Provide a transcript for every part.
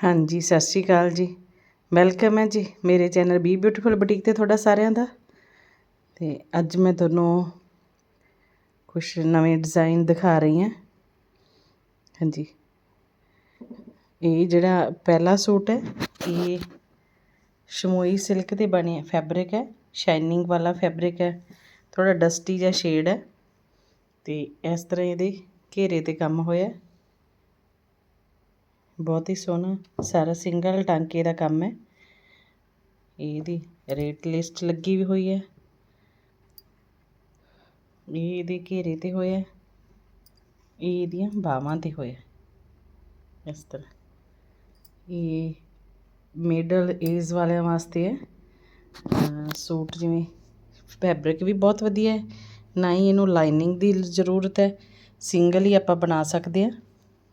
ਹਾਂਜੀ, ਸਤਿ ਸ਼੍ਰੀ ਅਕਾਲ ਜੀ। ਵੈਲਕਮ ਹੈ ਜੀ ਮੇਰੇ ਚੈਨਲ ਬੀ ਬਿਊਟੀਫੁਲ ਬੁਟੀਕ ਤੇ ਤੁਹਾਡਾ ਸਾਰਿਆਂ ਦਾ। ਤੇ ਅੱਜ ਮੈਂ ਤੁਹਾਨੂੰ ਕੁਝ ਨਵੇਂ ਡਿਜ਼ਾਈਨ ਦਿਖਾ ਰਹੀ ਹਾਂ। ਹਾਂਜੀ। ਇਹ ਜਿਹੜਾ ਪਹਿਲਾ ਸੂਟ ਹੈ, ਇਹ ਸ਼ਮੋਈ ਸਿਲਕ ਤੇ ਬਣਿਆ ਫੈਬਰਿਕ ਹੈ ਸ਼ਾਈਨਿੰਗ ਵਾਲਾ ਫੈਬਰਿਕ ਹੈ। ਥੋੜਾ ਡਸਟੀ ਜਿਹਾ ਸ਼ੇਡ ਹੈ। ਤੇ ਇਸ ਤਰ੍ਹਾਂ ਇਹਦੇ ਘੇਰੇ ਤੇ ਕੰਮ ਹੋਇਆ। ਬਹੁਤ ਹੀ ਸੋਹਣਾ, ਸਾਰਾ ਸਿੰਗਲ ਟਾਂਕੇ ਦਾ ਕੰਮ ਹੈ। ਇਹਦੀ ਰੇਟ ਲਿਸਟ ਲੱਗੀ ਵੀ ਹੋਈ ਹੈ। ਇਹ ਇਹਦੇ ਘੇਰੇ ਤੇ ਹੋਇਆ ਇਹ ਇਹਦੀਆਂ ਬਾਹਾਂ ਤੇ ਹੋਇਆ ਇਸ ਤਰ੍ਹਾਂ। ਇਹ ਮਿਡਲ ਏਜ ਵਾਲਿਆਂ ਵਾਸਤੇ ਹੈ। ਸੂਟ ਜਿਵੇਂ ਫੈਬਰਿਕ ਵੀ ਬਹੁਤ ਵਧੀਆ ਹੈ। ਨਾ ਹੀ ਇਹਨੂੰ ਲਾਈਨਿੰਗ ਦੀ ਜ਼ਰੂਰਤ ਹੈ। ਸਿੰਗਲ ਹੀ ਆਪਾਂ ਬਣਾ ਸਕਦੇ ਹਾਂ।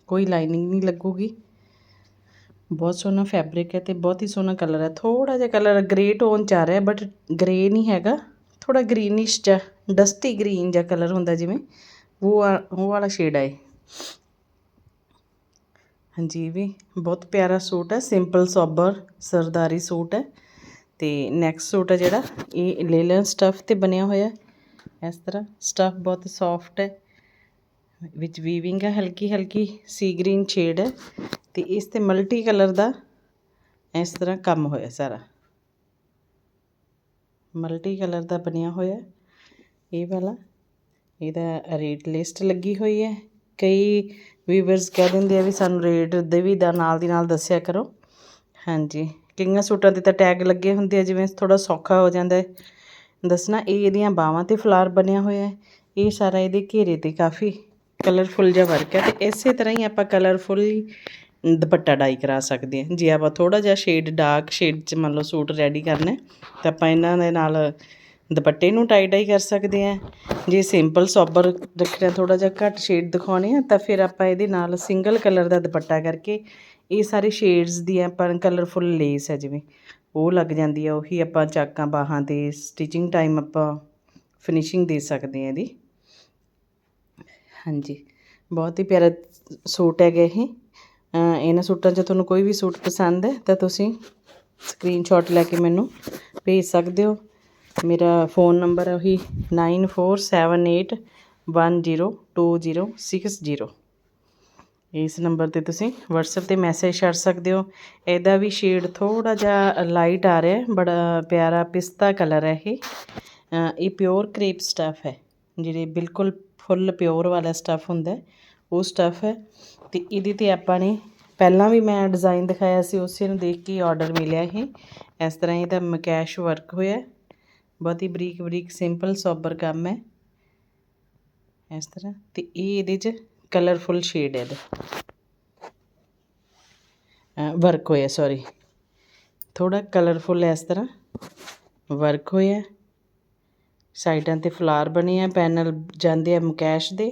ਕੋਈ ਲਾਈਨਿੰਗ ਨਹੀਂ ਲੱਗੂਗੀ। ਬਹੁਤ ਸੋਹਣਾ ਫੈਬਰਿਕ ਹੈ ਤੇ ਬਹੁਤ ਹੀ ਸੋਹਣਾ ਕਲਰ ਹੈ। ਥੋੜਾ ਜਿਹਾ ਕਲਰ ਗ੍ਰੇ ਟੋਨ ਚ ਆ ਰਿਹਾ ਬਟ ਗ੍ਰੇ ਨਹੀਂ ਹੈਗਾ। ਥੋੜਾ ਗ੍ਰੀਨਿਸ਼ ਜਿਹਾ ਡਸਟੀ ਗ੍ਰੀਨ ਜਿਹਾ ਕਲਰ ਹੁੰਦਾ ਜਿਵੇਂ, ਉਹ ਉਹ ਵਾਲਾ ਸ਼ੇਡ ਹੈ ਹਾਂਜੀ ਵੀ ਬਹੁਤ ਪਿਆਰਾ ਸੂਟ ਹੈ ਸਿੰਪਲ ਸੋਬਰ ਸਰਦਾਰੀ ਸੂਟ ਹੈ। ਤੇ ਨੈਕਸਟ ਸੂਟ ਹੈ ਜਿਹੜਾ, ਇਹ ਲੇਲਨ ਸਟਫ ਤੇ ਬਣਿਆ ਹੋਇਆ ਇਸ ਤਰ੍ਹਾਂ ਸਟਫ ਬਹੁਤ ਸੌਫਟ ਹੈ। ਵਿੱਚ ਵੀਵਿੰਗ ਹੈ, ਹਲਕੀ ਹਲਕੀ ਸੀ ਗ੍ਰੀਨ ਸ਼ੇਡ ਹੈ ਤੇ ਇਸ ਤੇ ਮਲਟੀ ਕਲਰ ਦਾ ਇਸ ਤਰ੍ਹਾਂ ਕੰਮ ਹੋਇਆ ਸਾਰਾ। ਮਲਟੀ ਕਲਰ ਦਾ ਬਣਿਆ ਹੋਇਆ ਇਹ ਵਾਲਾ, ਇਹਦਾ ਰੇਟ ਲਿਸਟ ਲੱਗੀ ਹੋਈ ਹੈ। ਕਈ ਵੀਵਰਸ ਕਹਿ ਦਿੰਦੇ ਆ ਵੀ ਸਾਨੂੰ ਰੇਟ ਦੇ ਵੀ ਦਾ ਨਾਲ ਦੀ ਨਾਲ ਦੱਸਿਆ ਕਰੋ। ਹਾਂਜੀ, ਕਈਆਂ ਸੂਟਾਂ 'ਤੇ ਤਾਂ ਟੈਗ ਲੱਗੇ ਹੁੰਦੇ ਆ, ਜਿਵੇਂ ਥੋੜਾ ਸੌਖਾ ਹੋ ਜਾਂਦਾ ਦੱਸਣਾ, ਇਹ ਇਹਦੀਆਂ ਬਾਹਾਂ ਤੇ ਫਲਾਰ ਬਣਿਆ ਹੋਇਆ ਹੈ। ਇਹ ਸਾਰਾ ਇਹਦੇ ਘੇਰੇ ਤੇ ਕਾਫੀ ਕਲਰਫੁਲ ਜਿਹਾ ਵਰਕ ਹੈ ਤੇ ਇਸੇ ਤਰ੍ਹਾਂ ਹੀ ਆਪਾਂ ਕਲਰਫੁਲ ਦੁਪੱਟਾ ਡਾਈ ਕਰਾ ਸਕਦੇ ਹਾਂ। ਜੇ ਆਪਾਂ ਥੋੜਾ ਜਿਹਾ ਸ਼ੇਡ ਡਾਰਕ ਸ਼ੇਡ 'ਚ ਮੰਨ ਲਓ ਸੂਟ ਰੈਡੀ ਕਰਨਾ ਤਾਂ ਆਪਾਂ ਇਹਨਾਂ ਦੇ ਨਾਲ ਦੁਪੱਟੇ ਨੂੰ ਟਾਈ ਡਾਈ ਕਰ ਸਕਦੇ ਹਾਂ। ਜੇ ਸਿੰਪਲ ਸੋਬਰ ਰੱਖਣਾ ਥੋੜਾ ਜਿਹਾ ਘੱਟ ਸ਼ੇਡ ਦਿਖਾਉਣੇ ਆ, ਤਾਂ ਫਿਰ ਆਪਾਂ ਇਹਦੇ ਨਾਲ ਸਿੰਗਲ ਕਲਰ ਦਾ ਦੁਪੱਟਾ ਕਰਕੇ ਇਹ ਸਾਰੇ ਸ਼ੇਡਸ ਦੀ ਆਪਾਂ ਕਲਰਫੁਲ ਲੇਸ ਹੈ ਜਿਵੇਂ, ਉਹ ਲੱਗ ਜਾਂਦੀ ਆ। ਉਹੀ ਆਪਾਂ ਚਾਕਾਂ, ਬਾਹਾਂ ਤੇ ਸਟਿਚਿੰਗ ਟਾਈਮ ਆਪਾਂ ਫਿਨਿਸ਼ਿੰਗ ਦੇ ਸਕਦੇ ਹਾਂ ਇਹਦੀ। ਹਾਂਜੀ। ਬਹੁਤ ਹੀ ਪਿਆਰਾ ਸੂਟ ਹੈਗਾ ਇਹ। ਇਹਨਾਂ ਸੂਟਾਂ 'ਚ ਤੁਹਾਨੂੰ ਕੋਈ ਵੀ ਸੂਟ ਪਸੰਦ ਹੈ ਤਾਂ ਤੁਸੀਂ ਸਕਰੀਨਸ਼ਾਟ ਲੈ ਕੇ ਮੈਨੂੰ ਭੇਜ ਸਕਦੇ ਹੋ। ਮੇਰਾ ਫੋਨ ਨੰਬਰ ਹੈ ਉਹੀ 9478102060 ਇਸ ਨੰਬਰ ਤੇ ਤੁਸੀਂ WhatsApp ਤੇ ਮੈਸੇਜ ਛੱਡ ਸਕਦੇ ਹੋ। ਇਹਦਾ ਵੀ ਸ਼ੇਡ ਥੋੜਾ ਜਿਹਾ ਲਾਈਟ ਆ ਰਿਹਾ ਬੜਾ ਪਿਆਰਾ ਪਿਸਤਾ ਕਲਰ ਹੈ ਇਹ। ਇਹ ਪਿਓਰ ਕ੍ਰੇਪ ਸਟਫ ਹੈ, ਜਿਹੜੇ ਬਿਲਕੁਲ ਫੁੱਲ ਪਿਓਰ ਵਾਲਾ ਸਟੱਫ ਹੁੰਦਾ ਉਹ ਸਟੱਫ ਹੈ। ਤੇ ਇਹਦੇ ਤੇ ਆਪਾਂ ਨੇ ਪਹਿਲਾਂ ਵੀ ਮੈਂ ਡਿਜ਼ਾਈਨ ਦਿਖਾਇਆ ਸੀ, ਉਸੇ ਨੂੰ ਦੇਖ ਕੇ ਆਰਡਰ ਮਿਲਿਆ ਇਹ। ਇਸ ਤਰ੍ਹਾਂ ਇਹਦਾ ਮਕੈਸ਼ ਵਰਕ ਹੋਇਆ ਬਹੁਤ ਹੀ ਬਰੀਕ ਬਰੀਕ ਸਿੰਪਲ ਸੋਬਰ ਕੰਮ ਹੈ। ਇਸ ਤਰ੍ਹਾਂ, ਤੇ ਇਹ ਇਹਦੇ 'ਚ ਕਲਰਫੁਲ ਸ਼ੇਡ ਹੈ ਇਹਦਾ। ਵਰਕ ਹੋਇਆ ਸੌਰੀ ਥੋੜਾ ਕਲਰਫੁਲ ਇਸ ਤਰ੍ਹਾਂ। ਵਰਕ ਹੋਇਆ ਸਾਈਡਾਂ ਤੇ ਫਲਾਰ ਬਣੇ ਆ, ਪੈਨਲ ਜਾਂਦੇ ਆ ਮੁਕੈਸ਼ ਦੇ।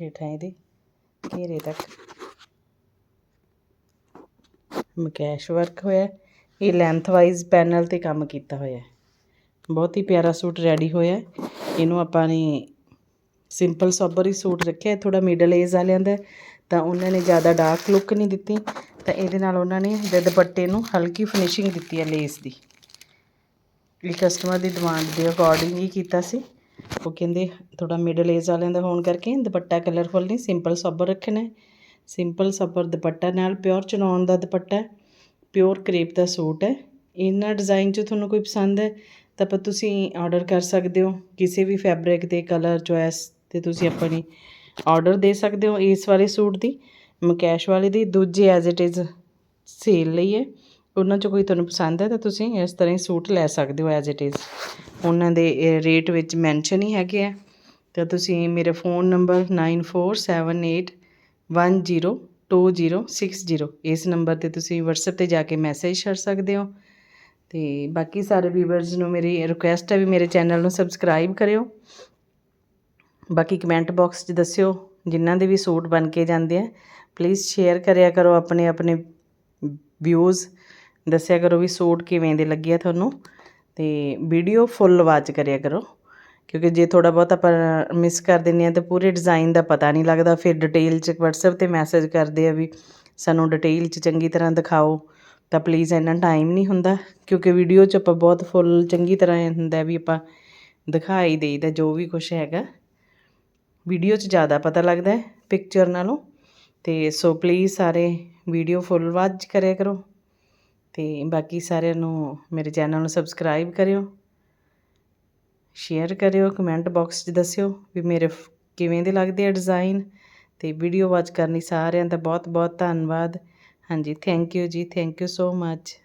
ਹੇਠਾਂ ਇਹਦੇ, ਘੇਰੇ ਤੱਕ। ਮਕੈਸ਼ ਵਰਕ ਹੋਇਆ, ਇਹ ਲੈਂਥ ਵਾਈਜ਼ ਪੈਨਲ ਤੇ ਕੰਮ ਕੀਤਾ ਹੋਇਆ ਬਹੁਤ ਹੀ ਪਿਆਰਾ ਸੂਟ ਰੈਡੀ ਹੋਇਆ ਇਹਨੂੰ ਆਪਾਂ ਨੇ ਸਿੰਪਲ ਸੋਬਰ ਹੀ ਸੂਟ ਰੱਖਿਆ ਥੋੜਾ ਮਿਡਲ ਏਜ ਵਾਲਿਆਂ ਦਾ ਤਾਂ ਉਹਨਾਂ ਨੇ ਜ਼ਿਆਦਾ ਡਾਰਕ ਲੁੱਕ ਨਹੀਂ ਦਿੱਤੀ। ਤਾਂ ਇਹਦੇ ਨਾਲ ਉਹਨਾਂ ਨੇ ਦੁਪੱਟੇ ਨੂੰ ਹਲਕੀ ਫਿਨਿਸ਼ਿੰਗ ਦਿੱਤੀ ਹੈ ਲੇਸ ਦੀ। ਇਹ ਕਸਟਮਰ ਦੀ ਡਿਮਾਂਡ ਦੇ ਅਕੋਰਡਿੰਗ ਹੀ ਕੀਤਾ ਸੀ। ਉਹ ਕਹਿੰਦੇ ਥੋੜਾ ਮਿਡਲ ਏਜ ਵਾਲਿਆਂ ਦਾ ਹੋਣ ਕਰਕੇ ਦੁਪੱਟਾ ਕਲਰਫੁਲ ਨਹੀਂ ਸਿੰਪਲ ਸਬਰ ਰੱਖਣਾ ਸਿੰਪਲ ਸੋਬਰ ਦੁਪੱਟਾ ਨਾਲ ਪਿਓਰ ਚਨੌਨ ਦਾ ਦੁਪੱਟਾ ਪਿਓਰ ਕਰੇਪ ਦਾ ਸੂਟ ਹੈ। ਇਹਨਾਂ ਡਿਜ਼ਾਈਨ 'ਚ ਤੁਹਾਨੂੰ ਕੋਈ ਪਸੰਦ ਹੈ, ਤਾਂ ਤੁਸੀਂ ਆਰਡਰ ਕਰ ਸਕਦੇ ਹੋ। ਕਿਸੇ ਵੀ ਫੈਬਰਿਕ ਦੇ ਕਲਰ ਚੋਇਸ ਤੇ ਤੁਸੀਂ ਆਪਣੀ ਆਰਡਰ ਦੇ ਸਕਦੇ ਹੋ ਇਸ ਵਾਲੇ ਸੂਟ ਦੀ। ਮਕੈਸ਼ ਵਾਲੇ ਦੀ ਦੂਜੇ ਐਜ਼ ਇਟ ਇਜ਼ ਸੇਲ ਲਈ ਹੈ। ਉਹਨਾਂ 'ਚੋਂ ਕੋਈ ਤੁਹਾਨੂੰ ਪਸੰਦ ਹੈ ਤਾਂ ਤੁਸੀਂ ਇਸ ਤਰ੍ਹਾਂ ਹੀ ਸੂਟ ਲੈ ਸਕਦੇ ਹੋ ਐਜ਼ ਇਟ ਇਜ਼ ਉਹਨਾਂ ਦੇ ਰੇਟ ਵਿੱਚ ਮੈਂਸ਼ਨ ਹੀ ਹੈਗੇ ਆ। ਤਾਂ ਤੁਸੀਂ ਮੇਰਾ ਫੋਨ ਨੰਬਰ 9478102060 ਇਸ ਨੰਬਰ ਤੇ ਤੁਸੀਂ WhatsApp ਤੇ ਜਾ ਕੇ ਮੈਸੇਜ ਕਰ ਸਕਦੇ ਹੋ। ਤੇ ਬਾਕੀ ਸਾਰੇ ਵੀਵਰਸ ਨੂੰ ਮੇਰੀ ਰਿਕੁਐਸਟ ਹੈ ਵੀ ਮੇਰੇ ਚੈਨਲ ਨੂੰ ਸਬਸਕ੍ਰਾਈਬ ਕਰਿਓ। ਬਾਕੀ ਕਮੈਂਟ ਬਾਕਸ 'ਚ ਦੱਸਿਓ ਜਿਨ੍ਹਾਂ ਦੇ ਵੀ ਸੂਟ ਬਣ ਕੇ ਜਾਂਦੇ ਆ ਪਲੀਜ਼ ਸ਼ੇਅਰ ਕਰਿਆ ਕਰੋ ਆਪਣੇ ਆਪਣੇ ਵਿਊਜ਼ ਦੱਸਿਆ ਕਰੋ ਵੀ ਸੂਟ ਕਿਵੇਂ ਦੇ ਲੱਗੇ ਆ ਤੁਹਾਨੂੰ। ਤੇ ਵੀਡੀਓ ਫੁੱਲ ਵਾਚ ਕਰਿਆ ਕਰੋ, ਕਿਉਂਕਿ ਜੇ ਥੋੜਾ ਬਹੁਤ ਆਪਾਂ ਮਿਸ ਕਰ ਦਿੰਦੇ ਆ ਤਾਂ ਪੂਰੇ ਡਿਜ਼ਾਈਨ ਦਾ ਪਤਾ ਨਹੀਂ ਲੱਗਦਾ। ਫਿਰ ਡਿਟੇਲ 'ਚ WhatsApp ਤੇ ਮੈਸੇਜ ਕਰਦੇ ਆ ਵੀ ਸਾਨੂੰ ਡਿਟੇਲ 'ਚ ਚੰਗੀ ਤਰ੍ਹਾਂ ਦਿਖਾਓ। ਤਾਂ ਪਲੀਜ਼ ਇੰਨਾ ਟਾਈਮ ਨਹੀਂ ਹੁੰਦਾ, ਕਿਉਂਕਿ ਵੀਡੀਓ 'ਚ ਆਪਾਂ ਬਹੁਤ ਫੁੱਲ ਚੰਗੀ ਤਰ੍ਹਾਂ ਇਹ ਹੁੰਦਾ ਵੀ ਆਪਾਂ ਦਿਖਾਈ ਦੇਈਦਾ ਜੋ ਵੀ ਕੁਝ ਹੈਗਾ। ਵੀਡੀਓ 'ਚ ਜ਼ਿਆਦਾ ਪਤਾ ਲੱਗਦਾ ਪਿਕਚਰ ਨਾਲੋਂ। ਅਤੇ ਸੋ ਪਲੀਜ਼ ਸਾਰੇ ਵੀਡੀਓ ਫੁੱਲ ਵਾਚ ਕਰਿਆ ਕਰੋ। ਅਤੇ ਬਾਕੀ ਸਾਰਿਆਂ ਨੂੰ ਮੇਰੇ ਚੈਨਲ ਨੂੰ ਸਬਸਕ੍ਰਾਈਬ ਕਰਿਓ। ਸ਼ੇਅਰ ਕਰਿਓ ਕਮੈਂਟ ਬਾਕਸ 'ਚ ਦੱਸਿਓ ਵੀ ਮੇਰੇ ਕਿਵੇਂ ਦੇ ਲੱਗਦੇ ਆ ਡਿਜ਼ਾਈਨ ਅਤੇ ਵੀਡੀਓ ਵਾਚ ਕਰਨ ਲਈ ਸਾਰਿਆਂ ਦਾ ਬਹੁਤ ਬਹੁਤ ਧੰਨਵਾਦ। ਹਾਂਜੀ ਥੈਂਕ ਯੂ ਜੀ ਥੈਂਕ ਯੂ ਸੋ ਮੱਚ